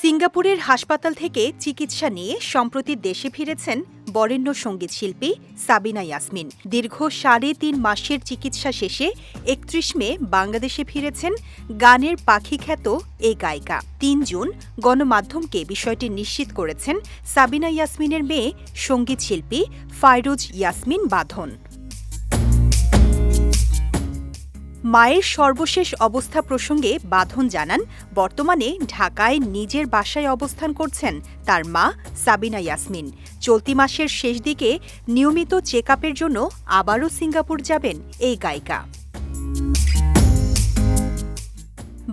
সিঙ্গাপুরের হাসপাতাল থেকে চিকিৎসা নিয়ে সম্প্রতি দেশে ফিরেছেন বরেণ্য সংগীত শিল্পী সাবিনা ইয়াসমিন। দীর্ঘ সাড়ে তিন মাসের চিকিৎসা শেষে একত্রিশ মে বাংলাদেশে ফিরেছেন গানের পাখি খ্যাত এই গায়িকা। তিন জুন গণমাধ্যমকে বিষয়টি নিশ্চিত করেছেন সাবিনা ইয়াসমিনের মেয়ে সংগীত শিল্পী ফাইরুজ ইয়াসমিন বাঁধন। মায়ের সর্বশেষ অবস্থা প্রসঙ্গে বাঁধন জানান, বর্তমানে ঢাকায় নিজের বাসায় অবস্থান করছেন তার মা সাবিনা ইয়াসমিন। চলতি মাসের শেষ দিকে নিয়মিত চেক জন্য আবারও সিঙ্গাপুর যাবেন এই গায়িকা।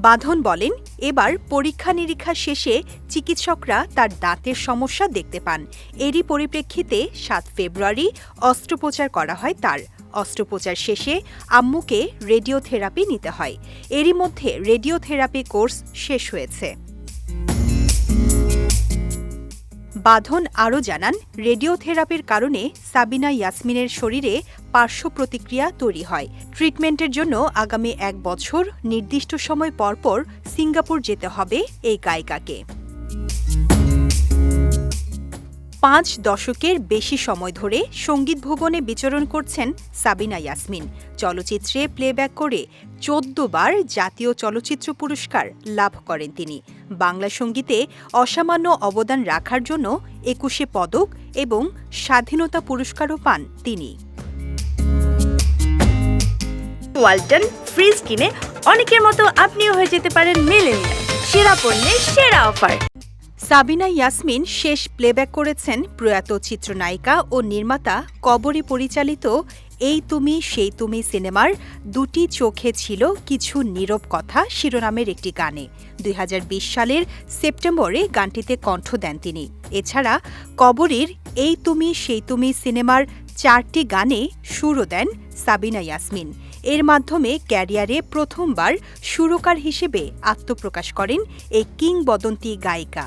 বাঁধন বলেন, এবার পরীক্ষা নিরীক্ষা শেষে চিকিৎসকরা তার দাঁতের সমস্যা দেখতে পান। এরই পরিপ্রেক্ষিতে সাত ফেব্রুয়ারি অস্ত্রোপচার করা হয় তার। অস্ত্রোপচার শেষে আম্মুকে রেডিওথেরাপি নিতে হয়। এরই মধ্যে রেডিওথেরাপি কোর্স শেষ হয়েছে। বাঁধন আরও জানান, রেডিওথেরাপির কারণে সাবিনা ইয়াসমিনের শরীরে পার্শ্ব প্রতিক্রিয়া তৈরি হয়। ট্রিটমেন্টের জন্য আগামী এক বছর নির্দিষ্ট সময় পরপর সিঙ্গাপুর যেতে হবে এই গায়িকাকে। পাঁচ দশকের বেশি সময় ধরে সংগীত ভুবনে বিচরণ করছেন সাবিনা ইয়াসমিন। চলচ্চিত্রে প্লেব্যাক করে চোদ্দ বার জাতীয় চলচ্চিত্র পুরস্কার লাভ করেন তিনি। বাংলা সঙ্গীতে অসামান্য অবদান রাখার জন্য একুশে পদক এবং স্বাধীনতা পুরস্কারও পান তিনি। ওয়ালটন ফ্রিজ কিনে অনেকের মতো আপনিও হয়ে যেতে পারেন মেলেনিয়া সেরা পণ্যের সেরা অফার। সাবিনা ইয়াসমিন শেষ প্লেব্যাক করেছেন প্রয়াত চিত্রনায়িকা ও নির্মাতা কবরী পরিচালিত এই তুমি সেই তুমি সিনেমার দুটি চোখে ছিল কিছু নীরব কথা শিরোনামের একটি গানে। দুই হাজার বিশ সালের সেপ্টেম্বরে গানটিতে কণ্ঠ দেন তিনি। এছাড়া কবরীর এই তুমি সেই তুমি সিনেমার চারটি গানে সুরও দেন সাবিনা ইয়াসমিন। এর মাধ্যমে ক্যারিয়ারে প্রথমবার সুরকার হিসেবে আত্মপ্রকাশ করেন এই কিংবদন্তি গায়িকা।